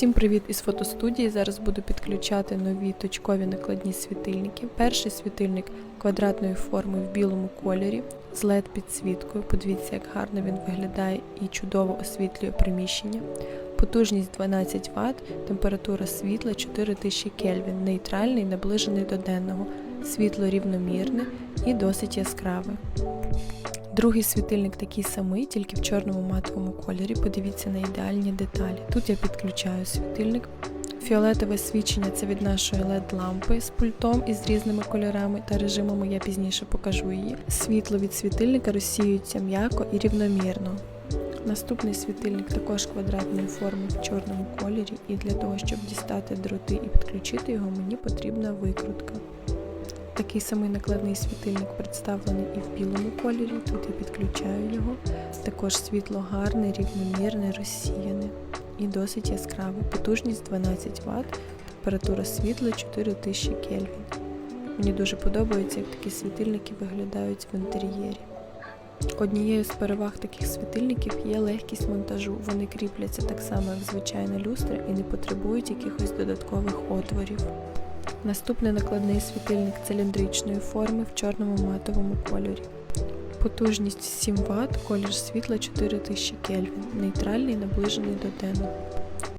Всім привіт із фотостудії. Зараз буду підключати нові точкові накладні світильники. Перший світильник квадратної форми в білому кольорі з led підсвіткою. Подивіться, як гарно він виглядає і чудово освітлює приміщення. Потужність 12 Вт, температура світла 4000 Кельвін, нейтральний, наближений до денного, світло рівномірне і досить яскраве. Другий світильник такий самий, тільки в чорному матовому кольорі. Подивіться на ідеальні деталі. Тут я підключаю світильник. Фіолетове свічення це від нашої LED-лампи з пультом і з різними кольорами та режимами, я пізніше покажу її. Світло від світильника розсіюється м'яко і рівномірно. Наступний світильник також квадратної форми в чорному кольорі, і для того, щоб дістати дроти і підключити його, мені потрібна викрутка. Такий самий накладний світильник представлений і в білому кольорі. Тут я підключаю його. Також світло гарне, рівномірне, розсіяне і досить яскраве. Потужність 12 Вт, температура світла 4000 Кельвін. Мені дуже подобається, як такі світильники виглядають в інтер'єрі. Однією з переваг таких світильників є легкість монтажу. Вони кріпляться так само, як звичайна люстра, і не потребують якихось додаткових отворів. Наступний накладний світильник циліндричної форми в чорному матовому кольорі. Потужність 7 Вт, колір світла 4000 Кельвін, нейтральний, наближений до денного.